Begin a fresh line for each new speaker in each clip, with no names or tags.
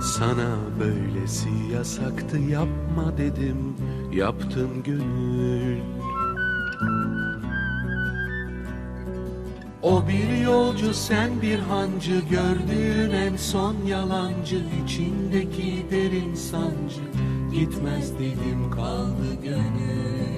Sana böylesi yasaktı yapma dedim yaptın gönül. O bir yolcu sen bir hancı gördüğün en son yalancı içindeki derin sancı. Gitmez dedim kaldı gönül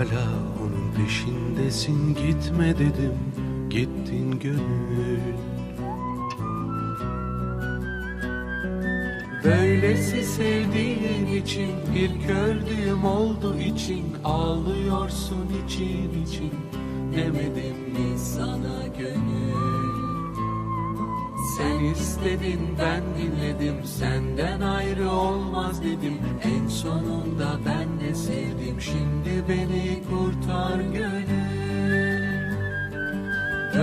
Hala onun peşindesin gitme dedim gittin gönül. Böylesi sevdiğin için bir kördüğüm oldu için ağlıyorsun için için demedim mi sana gönül? Sen istedin ben dinledim senden ayrı olmaz dedim en sonunda ben de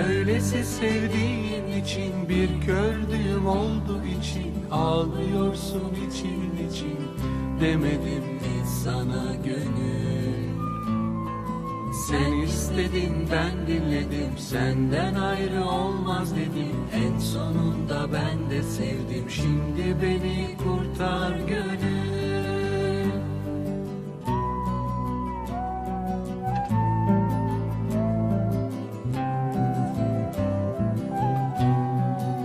Öylesi sevdiğin için bir kördüğüm oldu için ağlıyorsun için için demedim mi sana gönül? Sen istedin ben dinledim senden ayrı olmaz dedim. En sonunda ben de sevdim şimdi beni